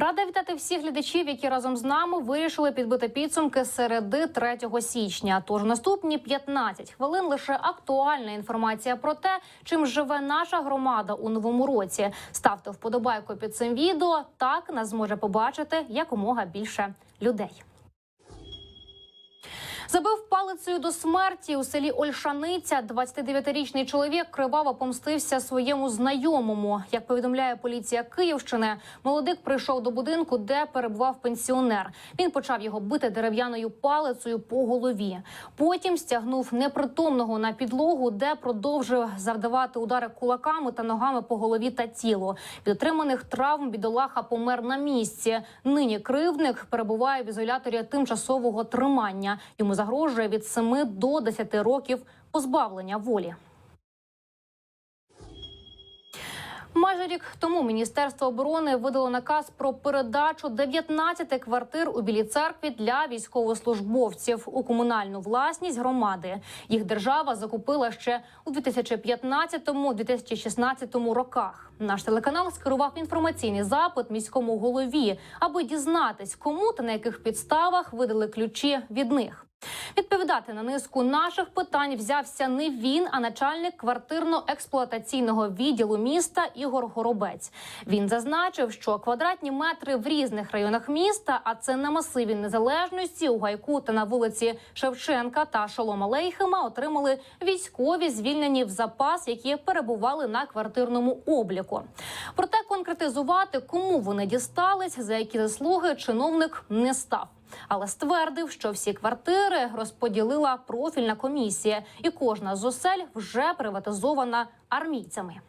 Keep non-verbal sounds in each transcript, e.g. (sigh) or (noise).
Рада вітати всіх глядачів, які разом з нами вирішили підбити підсумки середи 3 січня. Тож наступні 15 хвилин лише актуальна інформація про те, чим живе наша громада у новому році. Ставте вподобайку під цим відео. Так нас зможе побачити якомога більше людей. Забив палицею до смерті у селі Ольшаниця. 29-річний чоловік криваво помстився своєму знайомому. Як повідомляє поліція Київщини, молодик прийшов до будинку, де перебував пенсіонер. Він почав його бити дерев'яною палицею по голові. Потім стягнув непритомного на підлогу, де продовжив завдавати удари кулаками та ногами по голові та тілу. Від отриманих травм бідолаха помер на місці. Нині кривдник перебуває в ізоляторі тимчасового тримання. Йому загрожує від 7 до 10 років позбавлення волі. Майже рік тому Міністерство оборони видало наказ про передачу 19 квартир у Білій церкві для військовослужбовців у комунальну власність громади. Їх держава закупила ще у 2015-2016 роках. Наш телеканал скерував інформаційний запит міському голові, аби дізнатись, кому та на яких підставах видали ключі від них. Відповідати на низку наших питань взявся не він, а начальник квартирно-експлуатаційного відділу міста Ігор Горобець. Він зазначив, що квадратні метри в різних районах міста, а це на масиві незалежності у гайку та на вулиці Шевченка та Шолома Лейхема, отримали військові звільнені в запас, які перебували на квартирному обліку. Проте конкретизувати, кому вони дістались, за які заслуги чиновник не став. Але ствердив, що всі квартири розподілила профільна комісія, і кожна з осель вже приватизована армійцями.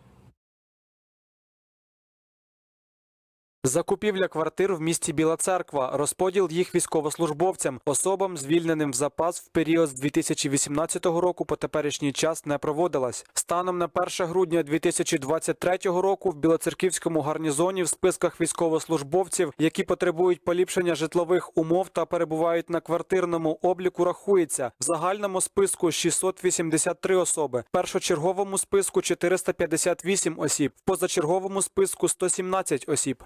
Закупівля квартир в місті Біла Церква, розподіл їх військовослужбовцям, особам, звільненим в запас в період з 2018 року по теперішній час не проводилась. Станом на 1 грудня 2023 року в Білоцерківському гарнізоні в списках військовослужбовців, які потребують поліпшення житлових умов та перебувають на квартирному обліку, рахується в загальному списку 683 особи, в першочерговому списку 458 осіб, в позачерговому списку 117 осіб.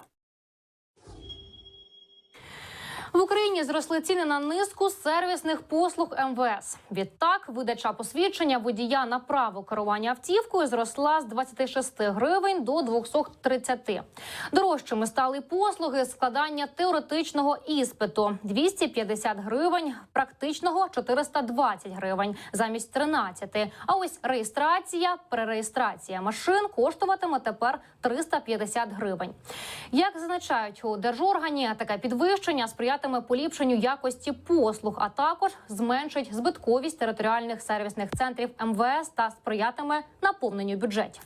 Україні зросли ціни на низку сервісних послуг МВС. Відтак, видача посвідчення водія на право керування автівкою зросла з 26 гривень до 230. Дорожчими стали послуги складання теоретичного іспиту 250 гривень, практичного 420 гривень замість 13. А ось реєстрація, перереєстрація машин коштуватиме тепер 350 гривень. Як зазначають у держоргані, таке підвищення сприятиме поліпшенню якості послуг, а також зменшить збитковість територіальних сервісних центрів МВС та сприятиме наповненню бюджетів.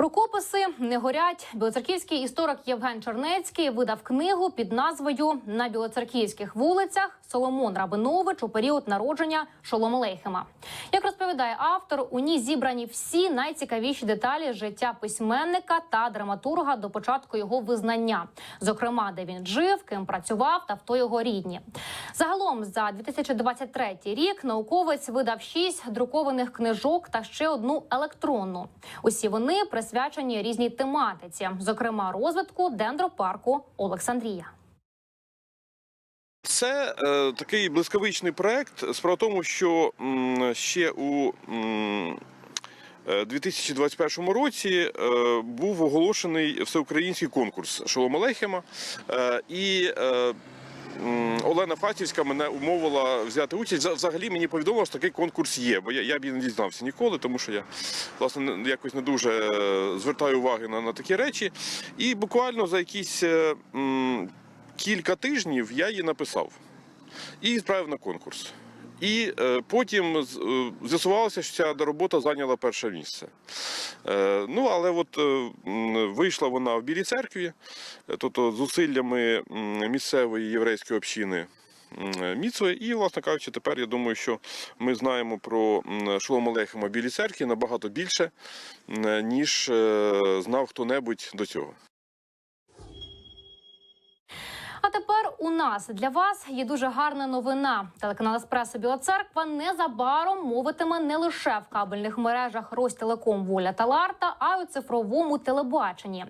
Рукописи не горять. Білоцерківський історик Євген Чернецький видав книгу під назвою На білоцерківських вулицях Соломон Рабинович у період народження Шолома Лейхема. Як розповідає автор, у ній зібрані всі найцікавіші деталі життя письменника та драматурга до початку його визнання, зокрема, де він жив, ким працював та хто його рідні. Загалом за 2023 рік науковець видав шість друкованих книжок та ще одну електронну. Усі вони присвячені різній тематиці, зокрема розвитку дендропарку Олександрія. Це е, такий блискавичний проект. Справа тому, що м, ще у м, е, 2021 році е, був оголошений всеукраїнський конкурс Шолома Лейхема. Е, і е, Олена Фатівська мене умовила взяти участь. Взагалі мені повідомило, що такий конкурс є, бо я, я б не дізнався ніколи, тому що я власне якось не дуже е, звертаю уваги на, на такі речі. І буквально за якісь е, кілька тижнів я її написав і відправив на конкурс. І е, потім е, з'ясувалося, що ця робота зайняла перше місце. Е, ну, але от вийшла вона в Білій церкві, тобто зусиллями місцевої єврейської общини. м, Міцве, і, власне кажучи, тепер я думаю, що ми знаємо про м, Шолома Лехема в Білій церкві набагато більше, ніж знав хто-небудь до цього. А тепер у нас для вас є дуже гарна новина. Телеканал Еспресо Біла Церква незабаром мовитиме не лише в кабельних мережах Ростелеком Воля та Ларта, а й у цифровому телебаченні.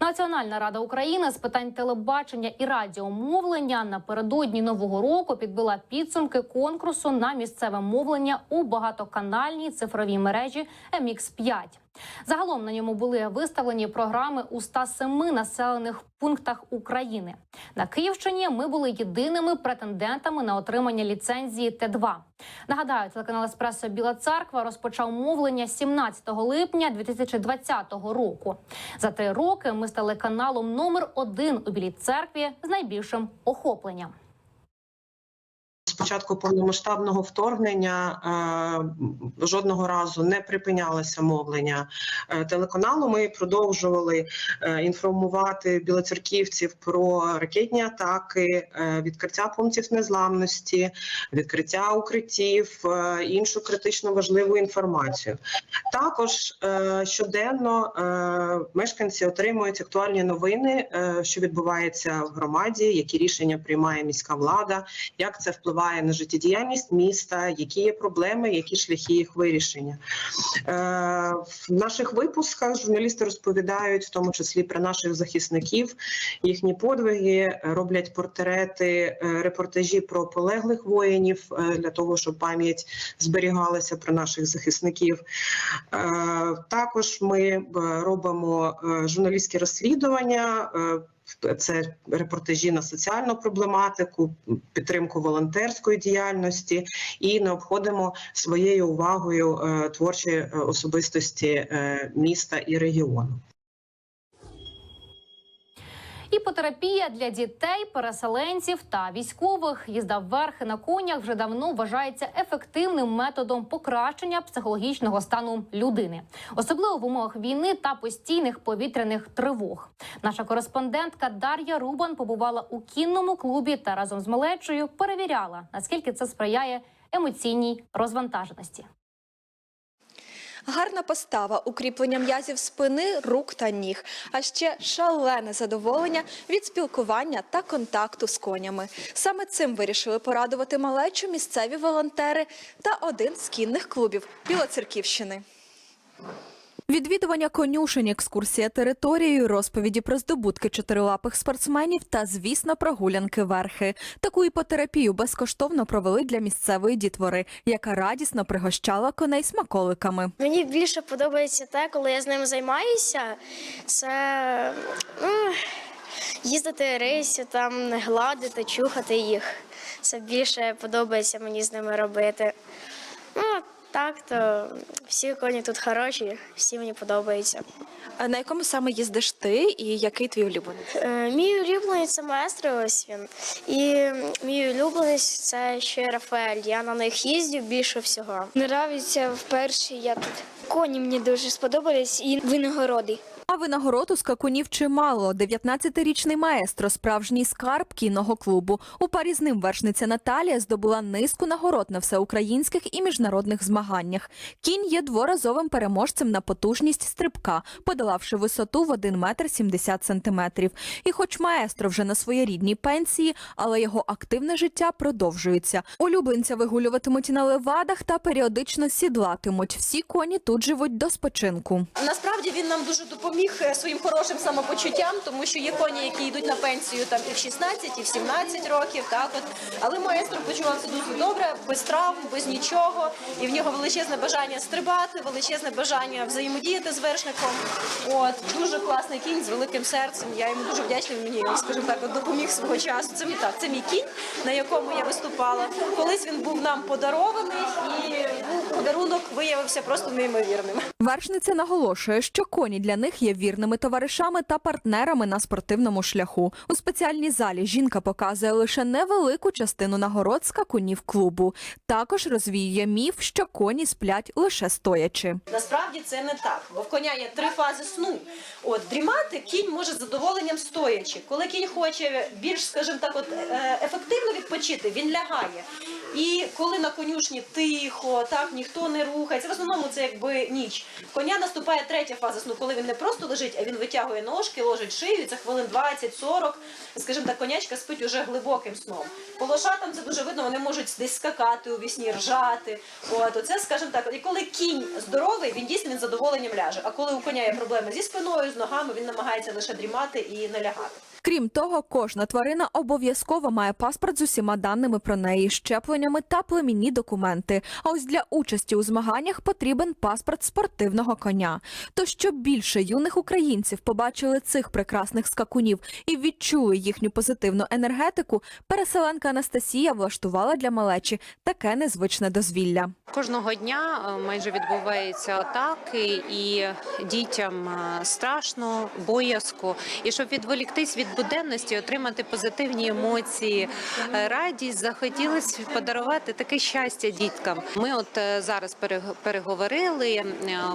Національна рада України з питань телебачення і радіомовлення напередодні нового року підбила підсумки конкурсу на місцеве мовлення у багатоканальній цифровій мережі MX5. Загалом на ньому були виставлені програми у 107 населених пунктах України. На Київщині ми були єдиними претендентами на отримання ліцензії Т2. Нагадаю, телеканал Еспресо Біла Церква розпочав мовлення 17 липня 2020 року. За три роки ми стали каналом номер один у Білій церкві з найбільшим охопленням. Початку повномасштабного вторгнення е, жодного разу не припинялося мовлення телеканалу. Ми продовжували е, інформувати білоцерківців про ракетні атаки, е, відкриття пунктів незламності, відкриття укриттів, е, іншу критично важливу інформацію. Також е, щоденно е, мешканці отримують актуальні новини, е, що відбувається в громаді, які рішення приймає міська влада, як це впливає на життєдіяльність міста, які є проблеми, які шляхи їх вирішення. Е, В наших випусках журналісти розповідають, в тому числі про наших захисників, їхні подвиги, роблять портрети, е, репортажі про полеглих воїнів е, для того, щоб пам'ять зберігалася про наших захисників. Е, Також ми робимо журналістські розслідування. Е, це репортажі на соціальну проблематику, підтримку волонтерської діяльності і не обходимо своєю увагою творчої творчі е, особистості е, міста і регіону. Іпотерапія для дітей, переселенців та військових. Їзда верхи на конях вже давно вважається ефективним методом покращення психологічного стану людини, особливо в умовах війни та постійних повітряних тривог. Наша кореспондентка Дар'я Рубан побувала у кінному клубі та разом з малечою перевіряла, наскільки це сприяє емоційній розвантаженості. Гарна постава, укріплення м'язів спини, рук та ніг, а ще шалене задоволення від спілкування та контакту з конями. Саме цим вирішили порадувати малечу місцеві волонтери та один з кінних клубів Білоцерківщини. Відвідування конюшень, екскурсія територією, розповіді про здобутки чотирилапих спортсменів та, звісно, прогулянки верхи. Таку іпотерапію безкоштовно провели для місцевої дітвори, яка радісно пригощала коней смаколиками. Мені більше подобається те, коли я з ними займаюся. Це ну, їздити рисю, там гладити, чухати їх. Це більше подобається мені з ними робити. Ну, так, то всі коні тут хороші, всі мені подобаються. А на якому саме їздиш ти і який твій улюблений? Е, Мій улюблений це маестро, ось він. І мій улюблений це ще Рафаель. Я на них їздю більше всього. Нравиться вперше я тут. Коні мені дуже сподобались і винагороди. А винагород у скакунів чимало. 19-річний маестро, справжній скарб кінного клубу. У парі з ним вершниця Наталія здобула низку нагород на всеукраїнських і міжнародних змаганнях. Кінь є дворазовим переможцем на потужність стрибка, подолавши висоту в 1 метр 70 сантиметрів. І хоч маестро вже на своїй рідній пенсії, але його активне життя продовжується. Улюбленця вигулюватимуть на левадах та періодично сідлатимуть. Всі коні тут живуть до спочинку. Насправді він нам дуже допоміг е, своїм хорошим самопочуттям, тому що є коні, які йдуть на пенсію там і в 16, і в 17 років. Так от але маестро почувався дуже добре, без травм, без нічого. І в нього величезне бажання стрибати, величезне бажання взаємодіяти з вершником. От дуже класний кінь з великим серцем. Я йому дуже вдячна. Мені, скажімо так, от допоміг свого часу. Це мій так, це мій кінь, на якому я виступала. Колись він був нам подарований, і ну, подарунок виявився просто неймовірним. Вершниця наголошує, що коні для них є вірними товаришами та партнерами на спортивному шляху. У спеціальній залі жінка показує лише невелику частину нагород скакунів клубу. Також розвіює міф, що коні сплять лише стоячи. Насправді це не так, бо в коня є три фази сну. От дрімати кінь може з задоволенням стоячи. Коли кінь хоче більш, скажімо так, от е, ефективно відпочити, він лягає. І коли на конюшні тихо, так ніхто не рухається. В основному це якби ніч. Коня наступає третя фаза сну, коли він не просто лежить, а він витягує ножки, ложить шию. Це хвилин 20-40. Скажімо так, конячка спить уже глибоким сном. По лошатам це дуже видно, вони можуть десь скакати у вісні, ржати. От оце, скажімо так, і коли кінь здоровий, він дійсно він задоволенням ляже. А коли у коня є проблеми зі спиною, з ногами, він намагається лише дрімати і не лягати. Крім того, кожна тварина обов'язково має паспорт з усіма даними про неї, щепленнями та племінні документи. А ось для участі у змаганнях потрібен паспорт спортивного коня. То щоб більше юних українців побачили цих прекрасних скакунів і відчули їхню позитивну енергетику, переселенка Анастасія влаштувала для малечі таке незвичне дозвілля. Кожного дня е, майже відбуваються атаки, і дітям е, страшно, боязко. І щоб відволіктись від буденності, отримати позитивні емоції, е, радість, захотілося подарувати таке щастя діткам. Ми от е, зараз перег- переговорили. е,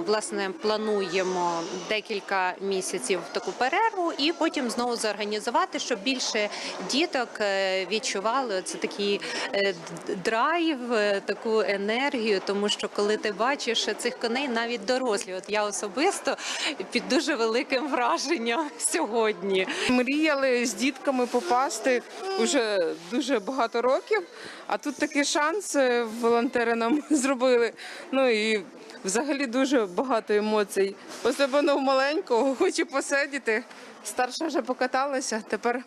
Власне, плануємо декілька місяців таку перерву, і потім знову зорганізувати, щоб більше діток відчували це такий драйв, таку енергію, тому що коли ти бачиш цих коней, навіть дорослі, от я особисто під дуже великим враженням сьогодні. Мріяли з дітками попасти вже дуже багато років, а тут такий шанс е, волонтери нам (laughs) зробили. Ну і взагалі дуже багато емоцій. Особливо в маленького, хочу посидіти. Старша вже покаталася, тепер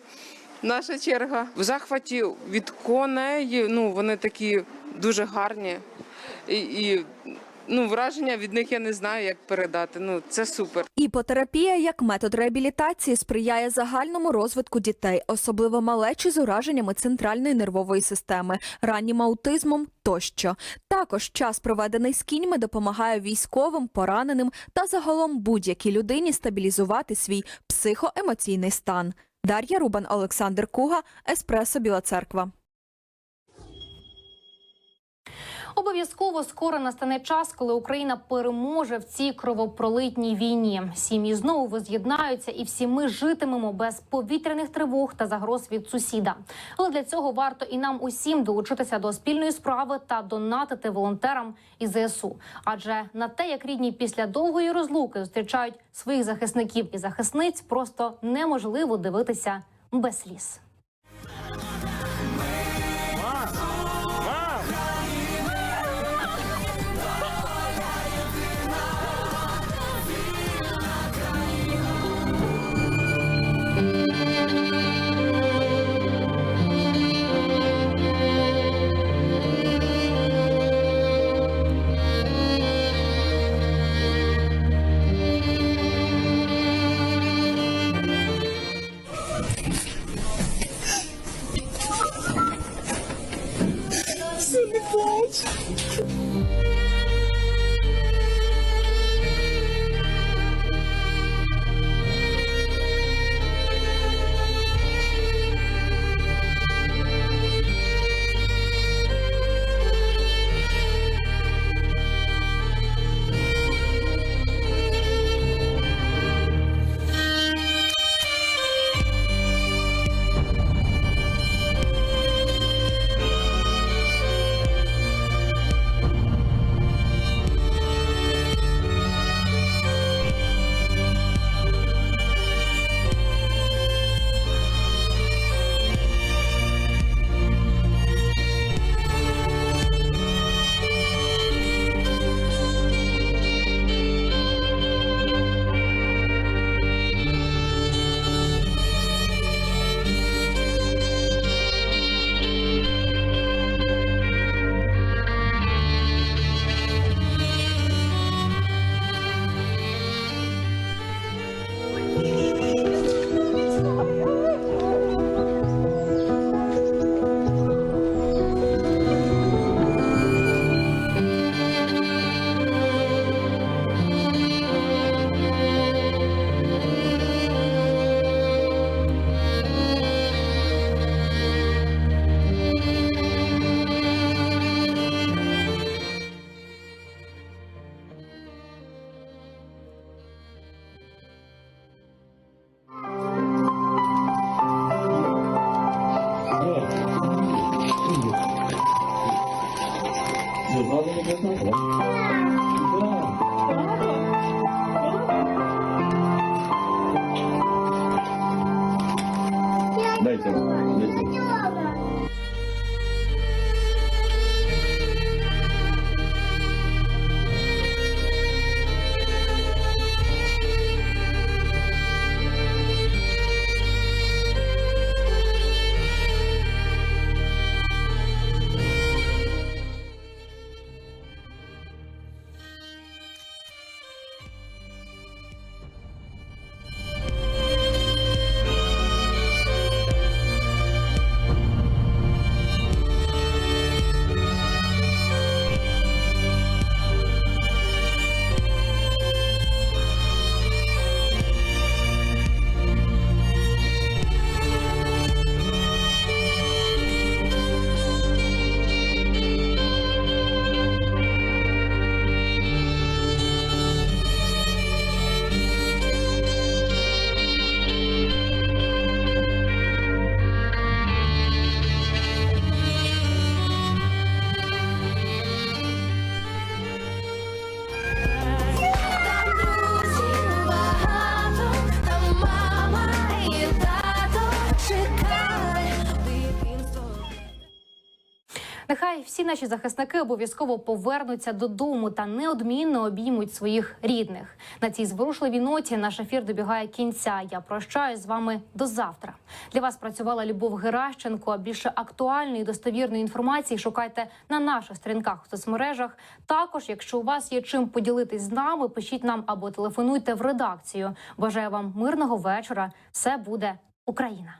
наша черга. В захваті від коней, ну вони такі дуже гарні. І, і ну, враження від них я не знаю, як передати. Ну, це супер. Іпотерапія як метод реабілітації сприяє загальному розвитку дітей, особливо малечі з ураженнями центральної нервової системи, раннім аутизмом тощо. Також час, проведений з кіньми, допомагає військовим, пораненим та загалом будь-якій людині стабілізувати свій психоемоційний стан. Дар'я Рубан, Олександр Куга, Еспресо Біла Церква. Обов'язково скоро настане час, коли Україна переможе в цій кровопролитній війні. Сім'ї знову воз'єднаються, і всі ми житимемо без повітряних тривог та загроз від сусіда. Але для цього варто і нам усім долучитися до спільної справи та донатити волонтерам і ЗСУ. Адже на те, як рідні після довгої розлуки зустрічають своїх захисників і захисниць, просто неможливо дивитися без сліз. Наші захисники обов'язково повернуться додому та неодмінно обіймуть своїх рідних. На цій зворушливій ноті наш ефір добігає кінця. Я прощаюсь з вами до завтра. Для вас працювала Любов Геращенко. Більше актуальної і достовірної інформації шукайте на наших сторінках в соцмережах. Також, якщо у вас є чим поділитись з нами, пишіть нам або телефонуйте в редакцію. Бажаю вам мирного вечора. Все буде Україна.